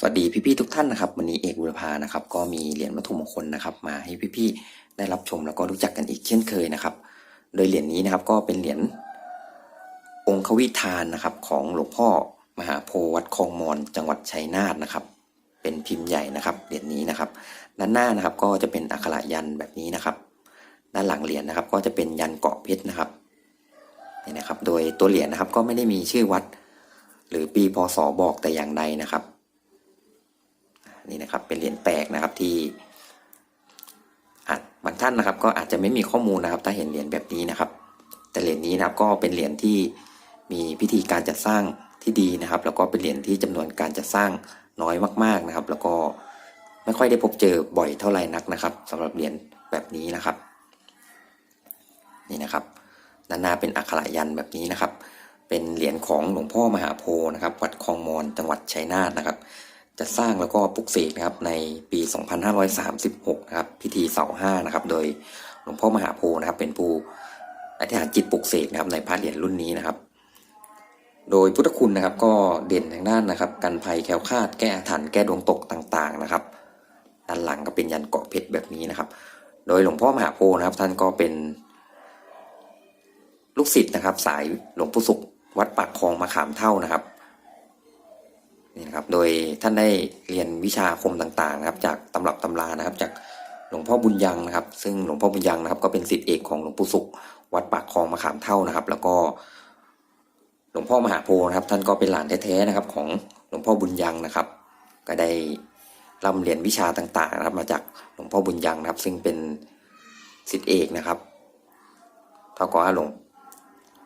สวัสดีพี่ๆทุกท่านนะครับ วันนี้เอกบุรพานะครับ ก็มีเหรียญวัตถุมงคลนะครับ มาให้พี่ๆได้รับชมแล้วก็รู้จักกันอีกเช่นเคยนะครับ โดยเหรียญนี้นะครับก็เป็นเหรียญองควิธานนะครับ ของหลวงพ่อมหาโพวัดคลองมอนจังหวัดชัยนาทนะครับ เป็นพิมพ์ใหญ่นะครับเหรียญนี้นะครับ ด้านหน้านะครับก็จะเป็นอักขระยันแบบนี้นะครับ ด้านหลังเหรียญนะครับ ก็จะเป็นยันเกาะเพชรนะครับนี่นะครับ โดยตัวเหรียญนะครับก็ไม่ได้มีชื่อวัด หรือปีพศบอกแต่อย่างใดนะครับ นี่นะครับเป็นเหรียญแปลกนะครับที่อาจบางท่านนะครับ ก็อาจจะไม่มีข้อมูลนะครับ ถ้าเห็นเหรียญแบบนี้นะครับ แต่เหรียญนี้นะครับก็เป็นเหรียญที่มีพิธีการจัดสร้างที่ดีนะครับ แล้วก็เป็นเหรียญที่จำนวนการจัดสร้างน้อยมาก ๆนะครับ แล้วก็ไม่ค่อยได้พบเจอบ่อยเท่าไหร่นักนะครับสำหรับเหรียญแบบนี้นะครับ นี่นะครับด้านหน้าเป็นอักขระยันแบบนี้นะครับ เป็นเหรียญของหลวงพ่อมหาโพธิ์นะครับ วัดคลองมอนจังหวัดชัยนาทนะครับ จะสร้างแล้วก็ปลุกเสกนะครับในปี 2536 นะครับพิธีเสาห้านะครับ โดยหลวงพ่อมหาโพธิ์นะครับ เป็นผู้อธิษฐานจิตปลุกเสกนะครับในพระเหรียญรุ่นนี้นะครับ โดยพุทธคุณนะครับก็เด่นทางด้านนะครับ กันภัยแคล้วคลาดแก้อาถรรพ์แก้ดวงตกต่างๆนะครับด้านหลังก็เป็นยันเกาะเพชรแบบนี้นะครับ โดยหลวงพ่อมหาโพธิ์นะครับ ท่านก็เป็น ลูกศิษย์นะครับ สายหลวงปู่สุขวัดปากคลองมะขามเท่านะครับ นี่นะครับโดยท่านได้เรียนวิชาคมต่างๆนะครับ จากตำรับตำรานะครับ จากหลวงพ่อบุญยังนะครับ ซึ่งหลวงพ่อบุญยังนะครับ ก็เป็นศิษย์เอกของหลวงปู่สุข วัดปากคลองมะขามเท่านะครับ แล้วก็หลวงพ่อมหาโพธิ์นะครับ ท่านก็เป็นหลานแท้ๆนะครับ ของหลวงพ่อบุญยังนะครับ ก็ได้ร่ำเรียนวิชาต่างๆนะครับ มาจากหลวงพ่อบุญยังนะครับ ซึ่งเป็นศิษย์เอกนะครับเท่ากับว่าหลวง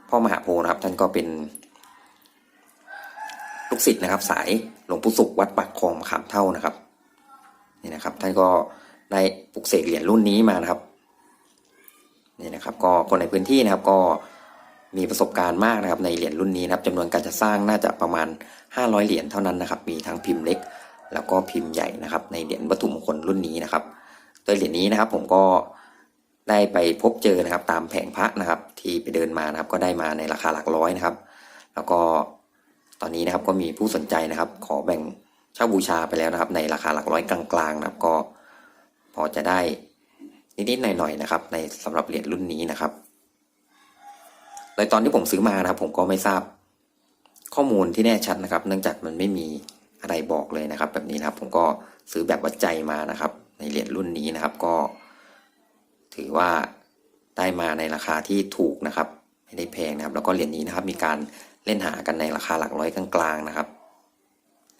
พ่อมหาโพธิ์นะครับ ท่านก็เป็น ลูกศิษย์นะครับ สายหลวงปู่สุขวัดปากคลองขามเท่านะครับนี่นะครับ ท่านก็ได้ปลุกเสกเหรียญรุ่นนี้มานะครับนี่นะครับ ก็คนในพื้นที่นะครับ ก็มีประสบการณ์มากนะครับ ในเหรียญรุ่นนี้นะครับจำนวนการจะสร้างน่าจะประมาณ 500 เหรียญเท่านั้นนะครับ มีทั้งพิมพ์เล็ก แล้วก็พิมพ์ใหญ่นะครับ ในเหรียญวัตถุมงคลรุ่นนี้นะครับโดยเหรียญนี้นะครับ ผมก็ได้ไปพบเจอนะครับ ตามแผงพระนะครับ ที่ไปเดินมานะครับ ก็ได้มาในราคาหลักร้อยนะครับ แล้วก็ ตอนนี้นะครับก็มีผู้สนใจนะครับ ขอแบ่งเช่าบูชาไปแล้วนะครับ ในราคาหลักร้อยกลางๆนะครับ ก็พอจะได้นิดๆหน่อยๆนะครับ ในสำหรับเหรียญรุ่นนี้นะครับโดยตอนที่ผมซื้อมานะครับ ผมก็ไม่ทราบข้อมูลที่แน่ชัดนะครับ เนื่องจากมันไม่มีอะไรบอกเลยนะครับ แบบนี้นะครับ ผมก็ซื้อแบบวัดใจมานะครับ ในเหรียญรุ่นนี้นะครับก็ ถือว่าได้มาในราคาที่ถูกนะครับ ไม่ได้แพงนะครับ แล้วก็เหรียญนี้นะครับ มีการเล่นหากันในราคาหลักร้อยกลางๆนะครับ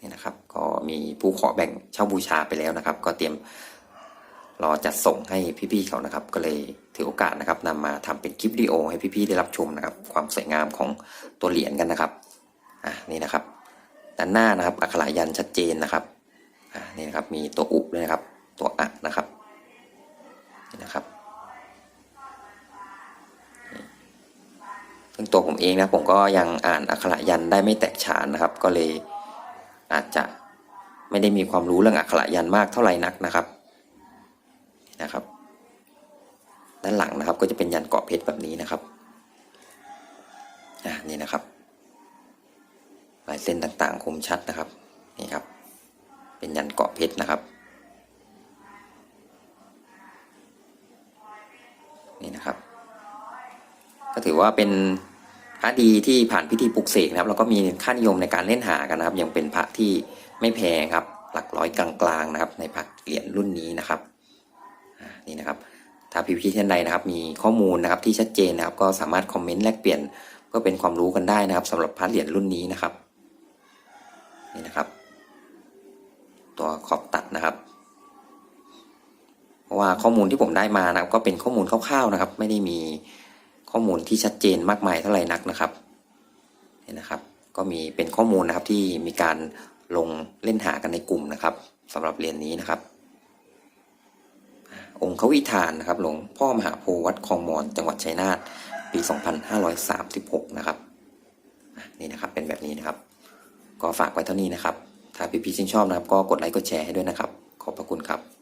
นี่นะครับ ก็มีผู้ขอแบ่งเช่าบูชาไปแล้วนะครับ ก็เตรียมรอจัดส่งให้พี่ๆเขานะครับ ก็เลยถือโอกาสนะครับนำมาทำเป็นคลิปวิดีโอให้พี่ๆได้รับชมนะครับ ความสวยงามของตัวเหรียญกันนะครับอะนี่นะครับ ด้านหน้านะครับอักขระยันชัดเจนนะครับอะนี่นะครับมีตัวอุด้วยนะครับ ตัวอะนะครับนี่นะครับ ซึ่ง ตัวผมเองนะผมก็ยังอ่านอักขระยันได้ไม่แตกฉานนะครับ ก็เลยอาจจะไม่ได้มีความรู้เรื่องอักขระยันมากเท่าไหร่นักนะครับนะครับ ด้านหลังนะครับก็จะเป็นยันเกาะเพชรแบบนี้นะครับอ่านี่นะครับลายเส้นต่างๆคมชัดนะครับนี่ครับ เป็นยันเกาะเพชรนะครับนี่นะครับ ก็ถือว่าเป็น ระดีที่ผ่านพิธีปลุกเสกนะครับ แล้วก็มีค่านิยมในการเล่นหากันนะครับ ยังเป็นพระที่ไม่แพงครับ หลักร้อยกลางๆนะครับ ในพระเหรียญรุ่นนี้นะครับนี่นะครับ ถ้าพี่ๆท่านใดนะครับ มีข้อมูลนะครับที่ชัดเจนนะครับ ก็สามารถคอมเมนต์แลกเปลี่ยนเพื่อเป็นความรู้กันได้นะครับสำหรับพระเหรียญรุ่นนี้นะครับ นี่นะครับ ตัวขอบตัดนะครับเพราะว่าข้อมูลที่ผมได้มานะครับ ก็เป็นข้อมูลคร่าวๆนะครับ ไม่ได้มี ข้อมูลที่ชัดเจนมากมายเท่าไหร่นักนะครับนี่นะครับ ก็มีเป็นข้อมูลนะครับที่มีการลงเล่นหากันในกลุ่มนะครับสำหรับเรียนนี้นะครับ องค์เขาวิธานนะครับหลวงพ่อมหาโพวัดคลองมอนจังหวัดชัยนาทปี 2536 นะครับอะนี่นะครับเป็นแบบนี้นะครับ ก็ฝากไว้เท่านี้นะครับ ถ้าพี่ๆชื่นชอบนะครับ ก็กดไลค์กดแชร์ให้ด้วยนะครับ ขอบพระคุณครับ